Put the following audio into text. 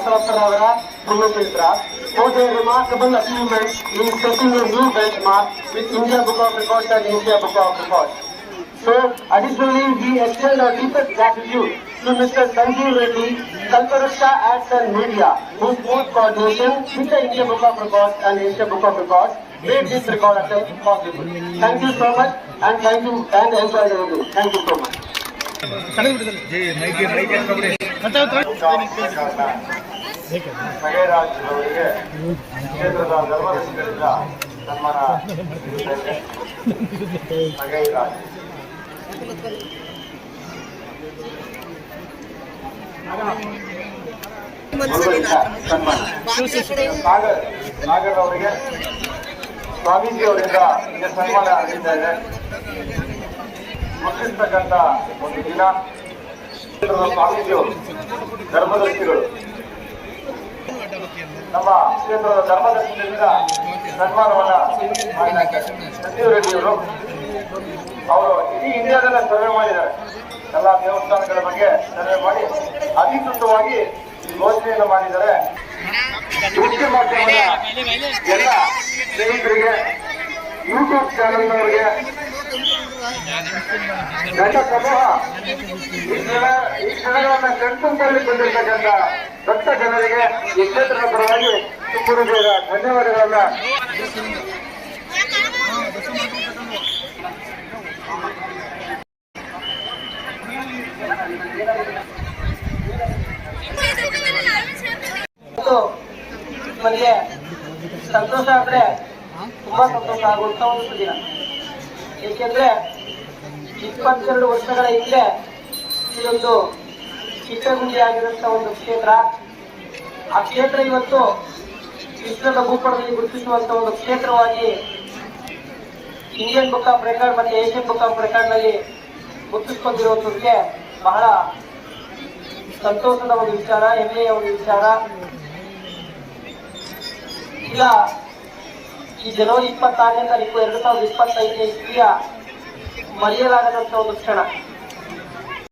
Basarapparavara Brahmapitra for their remarkable achievements in setting a new benchmark with India Book of Records and India Book of Records. So, additionally, we extend our deepest gratitude to Mr. Sanjeev Reddy, Kalparusha Ads and Media, whose smooth coordination with the India Book of Records and Asia Book of Records made this record attempt possible. Thank you so much and thank you and enjoy the review. Thank you so much. ಖಗೇರಾಜ್ ಅವರಿಗೆ ಕ್ಷೇತ್ರದ ಧರ್ಮದರ್ಶಿಗಳಿಂದ ಸನ್ಮಾನ ಖಗೇರಾಜ್ ಗುರುಗಳಿಂದ ಸನ್ಮಾನ ಸಾಗರ್ ಸಾಗರ್ ಅವರಿಗೆ ಸ್ವಾಮೀಜಿ ಅವರಿಂದ ಈಗ ಸನ್ಮಾನ ನಡೀತಾ ಇದೆ ಮುಗಿಸ್ತಕ್ಕಂಥ ಒಂದು ದಿನ ಕ್ಷೇತ್ರದ ಸ್ವಾಮೀಜಿಯವರು ಧರ್ಮದರ್ಶಿಗಳು ನಮ್ಮ ಕ್ಷೇತ್ರದ ಧರ್ಮದರ್ಶನದಿಂದ ಸನ್ಮಾನವನ್ನ ಸಚಿವ ಸಂಜೀವ್ ರೆಡ್ಡಿ ಅವರು ಇಡೀ ಇಂಡಿಯಾದಲ್ಲ ಸರ್ವೆ ಮಾಡಿದ್ದಾರೆ. ಎಲ್ಲ ದೇವಸ್ಥಾನಗಳ ಬಗ್ಗೆ ಸರ್ವೆ ಮಾಡಿ ಅಧಿಕೃತವಾಗಿ ಯೋಜನೆಯನ್ನು ಮಾಡಿದ್ದಾರೆ. ಮುಖ್ಯ ಮಾಧ್ಯಮದ ಎಲ್ಲ ಸ್ನೇಹಿತರಿಗೆ ಯೂಟ್ಯೂಬ್ ಚಾನೆಲ್ನವರಿಗೆ ನಟ ಸಮೂಹ ಈ ಕ್ಷಣಗಳನ್ನ ಕಣ್ತುಂಬಲ್ಲಿ ಬಂದಿರತಕ್ಕಂಥ ಭಕ್ತ ಜನರಿಗೆ ಈ ಕ್ಷೇತ್ರದ ಪರವಾಗಿ ಬೇಗ ಧನ್ಯವಾದಗಳನ್ನ ನಮಗೆ ಸಂತೋಷ ಆದ್ರೆ ತುಂಬಾ ಸಂತೋಷ ಆಗುವಂತ ಒಂದು ದಿನ. ಏಕೆಂದ್ರೆ ಇಪ್ಪತ್ತೆರಡು ವರ್ಷಗಳ ಹಿಂದೆ ಇದೊಂದು ಚಿಕ್ಕಗುಂಡಿ ಆಗಿರುವಂತ ಒಂದು ಕ್ಷೇತ್ರ, ಆ ಕ್ಷೇತ್ರ ಇವತ್ತು ವಿಶ್ವದ ಭೂಪಟದಲ್ಲಿ ಗುರುತಿಸುವಂತ ಒಂದು ಕ್ಷೇತ್ರವಾಗಿ ಇಂಡಿಯನ್ ಬುಕ್ ಆಫ್ ರೆಕಾರ್ಡ್ ಮತ್ತೆ ಏಷ್ಯನ್ ಬುಕ್ ಆಫ್ ರೆಕಾರ್ಡ್ನಲ್ಲಿ ಗುರುತಿಸಿಕೊಂಡಿರುವಂತದಕ್ಕೆ ಬಹಳ ಸಂತೋಷದ ಒಂದು ವಿಚಾರ, ಹೆಮ್ಮೆಯ ಒಂದು ವಿಚಾರ. ಈಗ ಈ ಜನವರಿ ಇಪ್ಪತ್ತಾರನೇ ತಾರೀಕು ಎರಡು ಸಾವಿರದ ಇಪ್ಪತ್ತೈದನೇ ಇಸ್ವಿಯ ಒಂದು ಕ್ಷಣ.